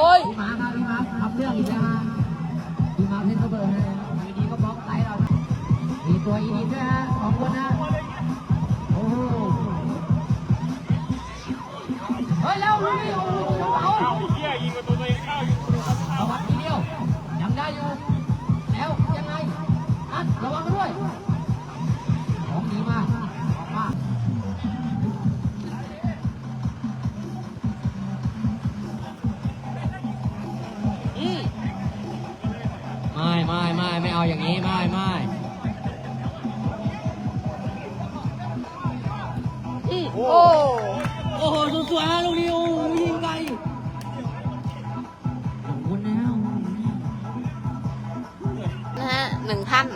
อ้ย พี่มาครับพี่มาทำเรื่องอีกแล้วฮะพี่มาเล่นเบอร์ฮะอยู่ดีก็บล็อกไซด์เรานะมีตัวอีดีด้วยฮะสองคนนะโอ้โหเฮ้ยแล้วลูกนี่โอ้โหเอา เฮียยิงประตูตัวเอง เอาอย่างนี้ไม่ไม่อืมโอ้โอ้โหสวยๆฮะลูกนี้โอ้โหยิงไกลขอบคุณนะนะฮะหนึ่งท่าน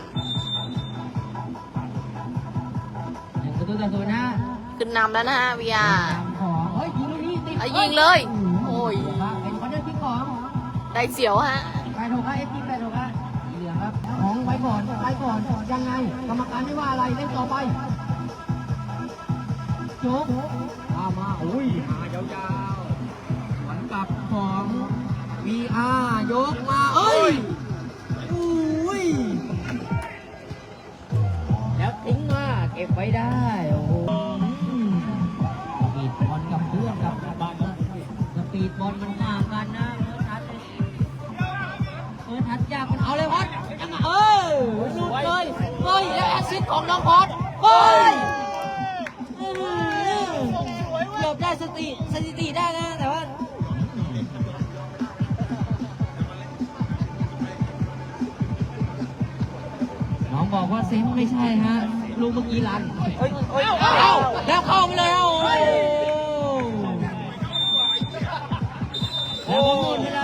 หนึ่งประตูต่อศูนย์นะขึ้นนำแล้วนะฮะวีอาตามของเฮ้ยยิงลูกนี้ติดอะยิงเลย โอ้โอ้ยยเป็นคนเดียวที่ของได้เสียวฮะไปถูกครับเอฟซีไปถูกครั ของไว้ก่อนไว้ก่อนยังไง กรรมการไม่ว่าอะไรเล่นต่อไปโจ๊กมามาอุ้ยหายาวๆสวนกลับของ VR ยกมา เอ้ยอุ้ย แล้วทิ้งมาเก็บไว้ได้ โอ้โหปีดบอลกับเพื่อนกับบ้านสปีดบอลมัน ของน้องพอดโอ้ยเกือบได้สติสถิติได้นะแต่ว่าน้องบอกว่าเซฟไม่ใช่ฮะลูกเมื่อกี้ลันเอาแล้วเข้าไปเลยเอาแล้วก็หมดเลา